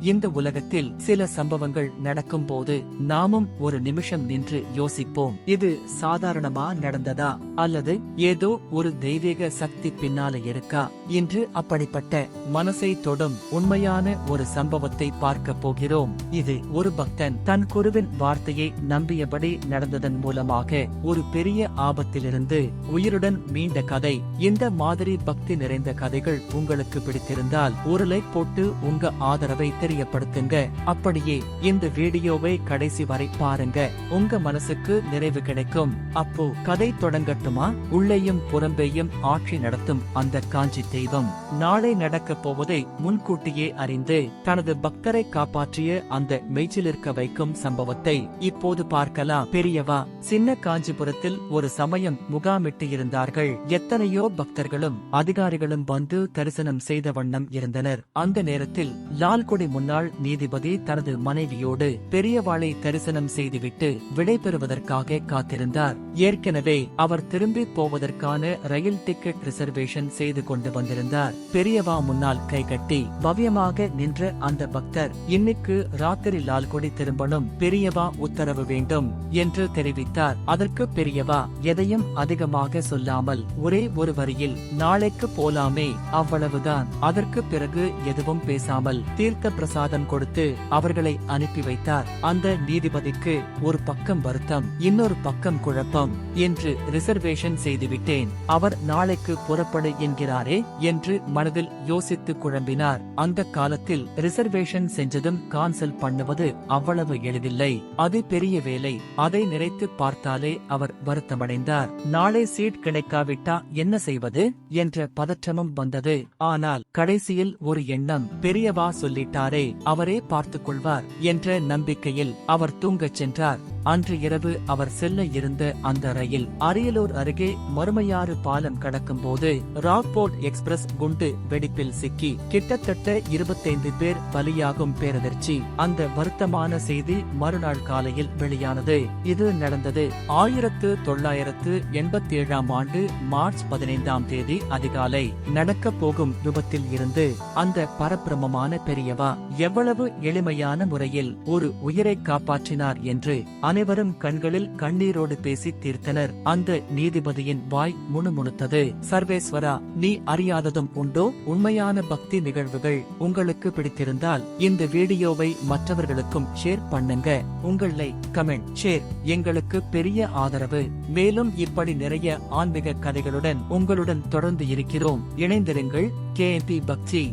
இந்த உலகத்தில் சில சம்பவங்கள் நடக்கும்போது நாமும் ஒரு நிமிஷம் நின்று யோசிப்போம். இது சாதாரணமா நடந்ததா? அல்லது ஏதோ ஒரு தெய்வீக சக்தி பின்னால இருக்கா? இன்று அப்படிப்பட்ட மனசை தொடும் உண்மையான ஒரு சம்பவத்தை பார்க்க போகிறோம். இது ஒரு பக்தன் தன் குருவின் வார்த்தையை நம்பியபடி நடந்ததன் மூலமாக ஒரு பெரிய ஆபத்திலிருந்து உயிருடன் மீண்ட கதை. இந்த மாதிரி பக்தி நிறைந்த கதைகள் உங்களுக்கு பிடித்திருந்தால் ஒரு லைக் போட்டு உங்க ஆதரவை தெரியப்படுத்துங்க அப்படியே இந்த வீடியோவை கடைசி வரை பாருங்க. உங்க மனசுக்கு நிறைவு கிடைக்கும். அப்போ கதை தொடங்கட்டுமா? உள்ளேயும் புறம்பேயும் ஆட்சி நடத்தும் அந்த காஞ்சி தெய்வம். நாளை நடக்கப் போவதை முன்கூட்டியே அறிந்து தனது பக்தரை காப்பாற்றிய அந்த மெய்ச்சிலிருக்க வைக்கும் சம்பவத்தை இப்போது பார்க்கலாம். பெரியவா சின்ன காஞ்சிபுரத்தில் ஒரு சமயம் முகாமிட்டு இருந்தார்கள் எத்தனையோ பக்தர்களும் அதிகாரிகளும் வந்து தரிசனம் செய்த வண்ணம் இருந்தனர். அந்த நேரத்தில் லால்குடி முன்னாள் நீதிபதி தனது மனைவியோடு பெரியவாளை தரிசனம் செய்துவிட்டு விடைபெறுவதற்காக காத்திருந்தார். ஏற்கனவே அவர் திரும்பி போவதற்கான ரயில் டிக்கெட் ரிசர்வேஷன் செய்து கொண்டு வந்திருந்தார். பெரியவா முன்னால் கைகட்டி பவ்யமாக நின்ற அந்த பக்தர் இன்னைக்கு ராத்திரி லால்குடி திரும்பணும் பெரியவா உத்தரவு வேண்டும் என்று தெரிவித்தார். அதற்கு பெரியவா எதையும் அதிகமாக சொல்லாமல் ஒரே ஒரு வரியில் நாளைக்கு போலாமே அவ்வளவுதான். அதற்கு பிறகு எதுவும் பேசாமல் தீர்த்த பிரசாதம் கொடுத்து அவர்களை அனுப்பி வைத்தார். அந்த நீதிபதிக்கு ஒரு பக்கம் வருத்தம் இன்னொரு பக்கம் குழப்பம். என்று ரிசர்வேஷன் செய்துவிட்டேன். அவர் நாளைக்கு புறப்படு என்கிறாரே என்று மனதில் யோசித்து குழம்பினார். அந்த காலத்தில் ரிசர்வேஷன் செஞ்சதும் கான்சல் பண்ணுவது அவ்வளவு எளிதில்லை. அது பெரிய வேலை. அதை நினைத்து பார்த்தாலே அவர் வருத்தமடைந்தார். நாளை சீட் கிடைக்காவிட்டா என்ன செய்வது? என்ற பதற்றமும் வந்தது. ஆனால் கடைசியில் ஒரு எண்ணம் பெரியவா சொல்லிட்டாரே அவரே பார்த்துக் கொள்வார் என்ற நம்பிக்கையில் அவர் தூங்கச் சென்றார். அன்று இரவு அவர் செல்ல இருந்த அந்த ரயில் அரியலூர் அருகே மறுமையாறு பாலம் கடக்கும் போது ராக்போர்ட் எக்ஸ்பிரஸ் குண்டு வெடிப்பில் சிக்கி கிட்டத்தட்ட இருபத்தைந்து பேர் பலியாகும் பேரதிர்ச்சி. அந்த வருத்தமான செய்தி மறுநாள் காலையில் வெளியானது. இது நடந்தது ஆயிரத்து தொள்ளாயிரத்து எண்பத்தி ஏழாம் ஆண்டு மார்ச் பதினைந்தாம் தேதி அதிகாலை. நடக்கப் போகும் விபத்தில் இருந்து அந்த பரபிரமமான பெரியவா எவ்வளவு எளிமையான முறையில் ஒரு உயிரை காப்பாற்றினார் என்று அனைவரும் கண்களில் கண்ணீரோடு பேசி தீர்த்தனர். அந்த நீதிபதியின் வாய் முணுமுணுத்தது. சர்வேஸ்வரா நீ அறியாததும் உண்டோ? உண்மையான பக்தி நிகழ்வுகள் உங்களுக்கு பிடித்திருந்தால் இந்த வீடியோவை மற்றவர்களுக்கும் ஷேர் பண்ணுங்க. உங்கள் லைக் கமெண்ட் ஷேர் எங்களுக்கு பெரிய ஆதரவு. மேலும் இப்படி நிறைய ஆன்மீக கதைகளுடன் உங்களுடன் தொடர்ந்து இருக்கிறோம். இணைந்திருங்கள் கேஎம்பி பக்தி.